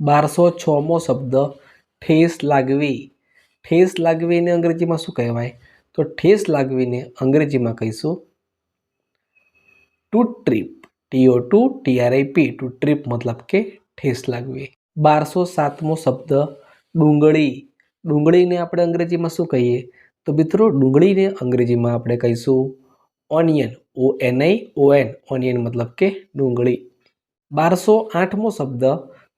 બારસો છમો શબ્દ ઠેસ લાગવી. ઠેસ લાગવીને અંગ્રેજીમાં શું કહેવાય? તો ઠેસ લાગવીને અંગ્રેજીમાં કહીશું to trip. T O to T R I P to trip મતલબ કે ઠેસ લાગવી. બારસો સાતમો શબ્દ ડુંગળી. ડુંગળીને આપણે અંગ્રેજીમાં શું કહીએ? તો મિત્રો ડુંગળીને અંગ્રેજીમાં આપણે કહીશું onion. O N I, O N. Onion મતલબ કે ડુંગળી. બારસો આઠમો શબ્દ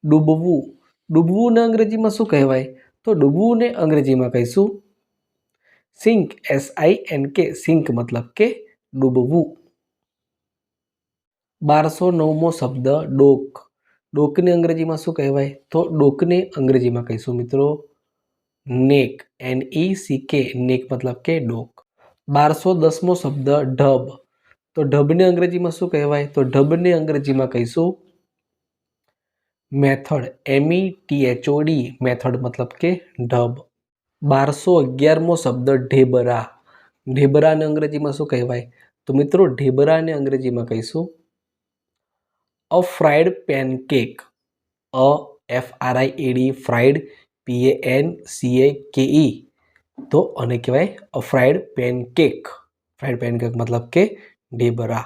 ડૂબવું. ડૂબવુંને અંગ્રેજીમાં શું કહેવાય? તો ડૂબવુંને અંગ્રેજીમાં કહીશું sink S I N K sink મતલબ કે ડૂબવું. બારસો નવમો શબ્દ ડોક. ડોકને અંગ્રેજીમાં શું કહેવાય? તો ડોકને અંગ્રેજીમાં કહીશું મિત્રો નેક એન ઈ સી કે નેક મતલબ કે ડોક. બારસો દસમો શબ્દ ઢબ. તો ઢબને અંગ્રેજીમાં શું કહેવાય? તો ઢબને અંગ્રેજીમાં કહીશું method M E T H O method મતલબ કે ઢબ. બારસો અગિયારમો શબ્દ ઢેબરા. ઢેબરાને અંગ્રેજીમાં શું કહેવાય? તો મિત્રો, ઢેબરાને અંગ્રેજીમાં કહીશું a fried pancake. A, F R I E D fried P N C A K E. તો આને કહેવાય a fried pancake. Fried pancake મતલબ કે ઢેબરા.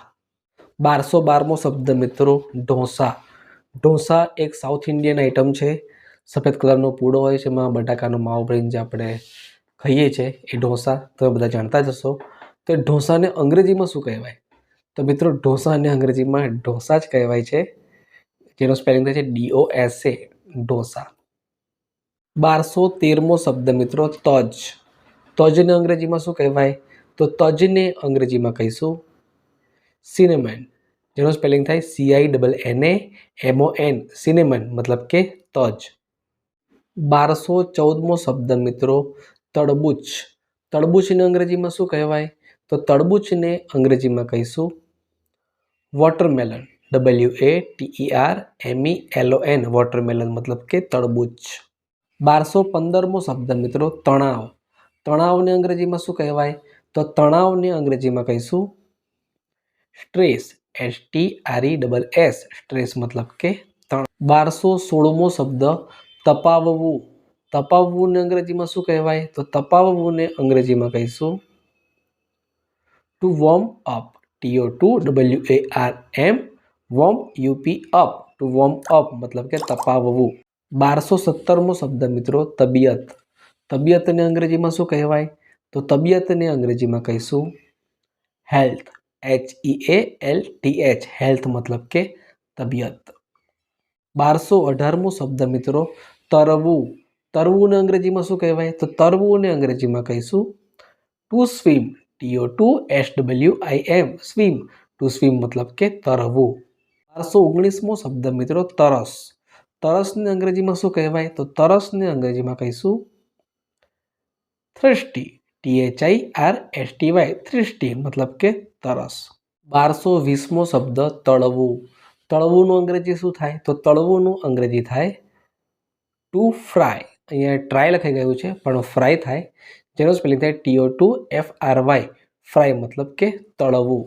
બારસો બારમો શબ્દ મિત્રો, ઢોસા. ઢોસા એક સાઉથ ઇન્ડિયન આઇટમ છે. સફેદ કલરનો પૂડો હોય છે, એમાં બટાકાનો માવો ભરીને જે આપણે ખાઈએ છીએ એ ઢોસા. તમે બધા જાણતા જ હશો. તો ઢોસાને અંગ્રેજીમાં શું કહેવાય? તો મિત્રો, ઢોસાને અંગ્રેજીમાં ઢોસા જ કહેવાય છે. જેનો સ્પેલિંગ થાય છે ડીઓ એસ એ ઢોસા. બારસો તેરમો શબ્દ મિત્રો, તજ. તજને અંગ્રેજીમાં શું કહેવાય? તો તજને અંગ્રેજીમાં કહીશું. સિનેમન જેનો સ્પેલિંગ થાય C I double N A M O N cinnamon મતલબ કે તજ. બારસો ચૌદમો શબ્દ મિત્રો, તડબૂચ. તડબૂચને અંગ્રેજીમાં શું કહેવાય? તો તડબૂચને અંગ્રેજીમાં કહીશું watermelon W A T E R M E L N watermelon મતલબ કે તડબૂચ. બારસો પંદરમો શબ્દ મિત્રો, તણાવ. તણાવને અંગ્રેજીમાં શું કહેવાય? તો તણાવને અંગ્રેજીમાં કહીશું stress. S T R E double S stress મતલબ કે તણ બારસો સોળમો શબ્દ તપાવવું તપાવવુંને અંગ્રેજીમાં શું કહેવાય તો તપાવવુંને અંગ્રેજીમાં કહીશું to warm up T O to W A R M warm U P up to warm up મતલબ કે તપાવવું બારસો સત્તરમો શબ્દ મિત્રો તબિયત તબિયતને અંગ્રેજીમાં શું કહેવાય તો તબિયતને અંગ્રેજીમાં કહીશું health H E A L T H health મતલબ કે તબિયત બારસો અઢારમો શબ્દ મિત્રો તરવું તરવુંને અંગ્રેજીમાં શું કહેવાય તો તરવુંને અંગ્રેજીમાં કહીશું to swim T O to S W I M swim to swim મતલબ કે તરવું બારસો ઓગણીસમો શબ્દ મિત્રો તરસ તરસને અંગ્રેજીમાં શું કહેવાય તો તરસને અંગ્રેજીમાં કહીશું thirsty T H I R S T Y thirsty મતલબ કે તરસ. બારસો વીસમો શબ્દ તળવું. તળવુંનું અંગ્રેજી શું થાય? તો તળવુંનું અંગ્રેજી થાય ટુ ફ્રાય અહીંયા ટ્રાય લખાઈ ગયું છે, પણ ફ્રાય થાય. જેનો સ્પેલિંગ થાય T O to F R Y fry મતલબ કે તળવું.